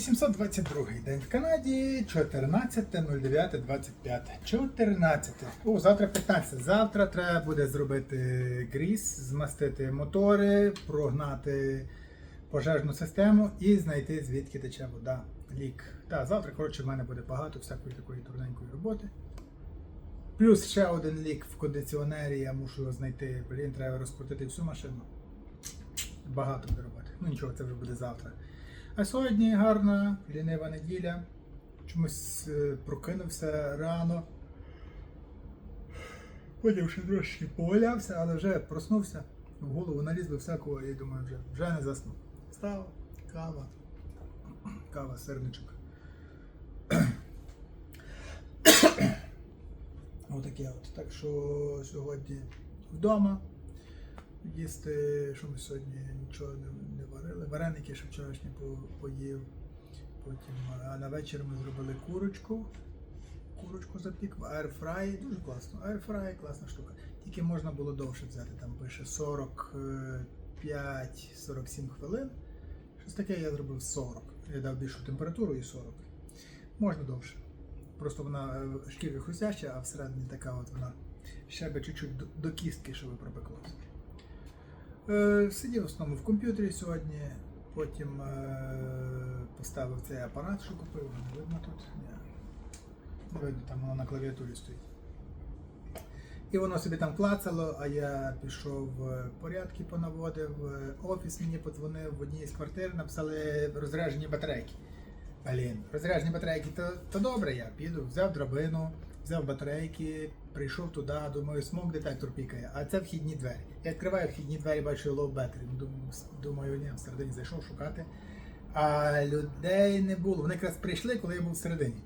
1822 день в Канаді, 14.09.25. 14. О, завтра 15. Завтра треба буде зробити гріз, змастити мотори, прогнати пожежну систему і знайти звідки тече вода. Лік. Так, завтра, коротше, в мене буде багато всякої такої турненької роботи. Плюс ще один лік в кондиціонері, я мушу його знайти. Блін, треба розкрутити всю машину. Багато буде роботи. Ну нічого, це вже буде завтра. А сьогодні гарна лінива неділя. Чомусь е, прокинувся рано. Потім ще трошки повалявся, але вже проснувся. В голову налізло всякого і думаю, вже, вже не заснув. Встав, кава. Кава, сирничок. Отаке от. Так що сьогодні вдома. Їсти, що ми сьогодні нічого не, варили. Вареники ще вчорашні по- поїв. Потім, а на вечір ми зробили курочку. Курочку запік в аерфраї. Дуже класно. Аерфрай класна штука. Тільки можна було довше взяти. Там пише 45-47 хвилин. Щось таке я зробив 40. Я дав більшу температуру і 40. Можна довше. Просто вона е, шкірка хрустяща, а всередині така от вона ще би чуть-чуть до кістки, щоб пропеклося. Е, сидів в основному в комп'ютері сьогодні, потім е, поставив цей апарат, що купив, не видно тут. Не видно, там воно на клавіатурі стоїть. І воно собі там клацало, а я пішов е, порядки понаводив. Офіс мені подзвонив в одній з квартир, написали розряджені батарейки. Блін, розряджені батарейки, то, то добре, я піду, взяв драбину, взяв батарейки, прийшов туди, думаю, смок детектор пікає, а це вхідні двері. Я відкриваю вхідні двері, бачу battery. Ну, Думаю, с- думаю, ні, всередині зайшов шукати. А людей не було. Вони якраз прийшли, коли я був всередині.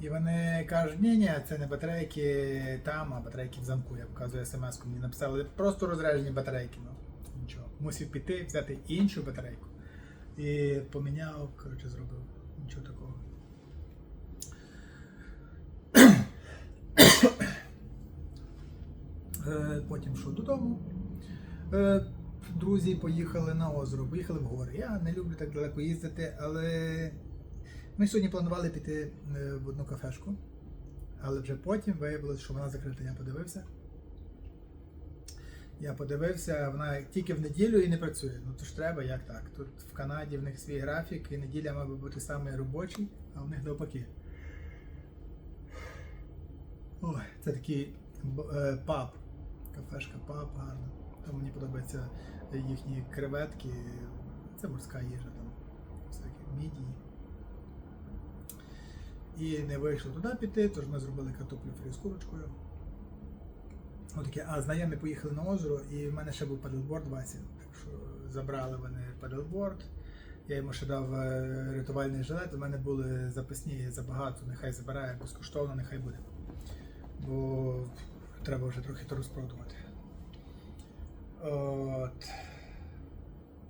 І вони кажуть, ні, ні, це не батарейки там, а батарейки в замку. Я показую смс-ку. Мені написали просто розряджені батарейки. Ну, нічого. Мусив піти, взяти іншу батарейку. І поміняв, коротше, зробив. Нічого такого. Е, Потім що додому. Е, Друзі поїхали на озеро, поїхали в гори. Я не люблю так далеко їздити, але ми сьогодні планували піти е, в одну кафешку, але вже потім виявилось, що вона закрита. Я подивився. Я подивився, вона тільки в неділю і не працює. Ну то ж треба, як так? Тут в Канаді в них свій графік, і неділя має бути саме робочий, а в них навпаки. Ой, це такий е, паб. Кафешка паб гарна. Там мені подобаються їхні креветки. Це морська їжа, там всякі мідії. І не вийшло туди піти, тож ми зробили картоплю фрі з курочкою. Отаке. А знайомі поїхали на озеро, і в мене ще був паделборд Вася. Так що забрали вони паделборд. Я йому ще дав е, рятувальний жилет. У мене були запасні забагато, нехай забирає безкоштовно, нехай буде. Бо треба вже трохи то розпродувати. От.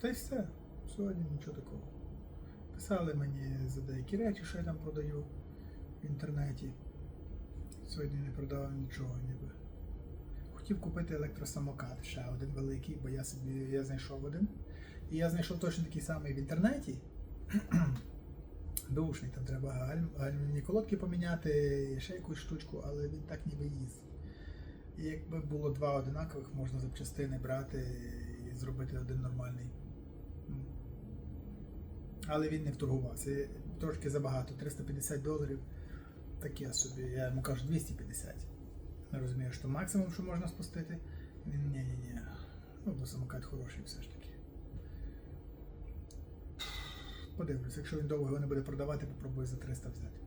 Та й все. Сьогодні нічого такого. Писали мені за деякі речі, що я там продаю в інтернеті. Сьогодні не продав нічого ніби. Хотів купити електросамокат, ще один великий, бо я собі я знайшов один. І я знайшов точно такий самий в інтернеті. Бушний, там треба гальм, гальмівні колодки поміняти, ще якусь штучку, але він так ніби їздить. І якби було два одинакових, можна запчастини брати і зробити один нормальний. Але він не вторгувався. Трошки забагато, 350 доларів. Так я собі, я йому кажу 250. Не розумію, що максимум, що можна спустити. Він ні-ні-ні. Ну, бо самокат хороший все ж таки. Подивлюсь, якщо він довго його не буде продавати, попробую за 300 взяти.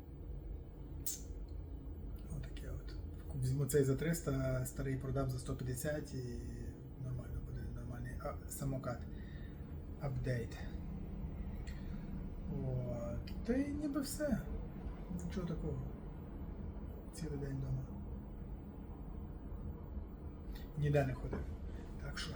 Отаке от. Візьму цей за 300, старий продам за 150 і нормально буде нормальний а, самокат. Апдейт. От. Та й ніби все. Нічого такого. Цілий день вдома. Ніде не ходив. Так що.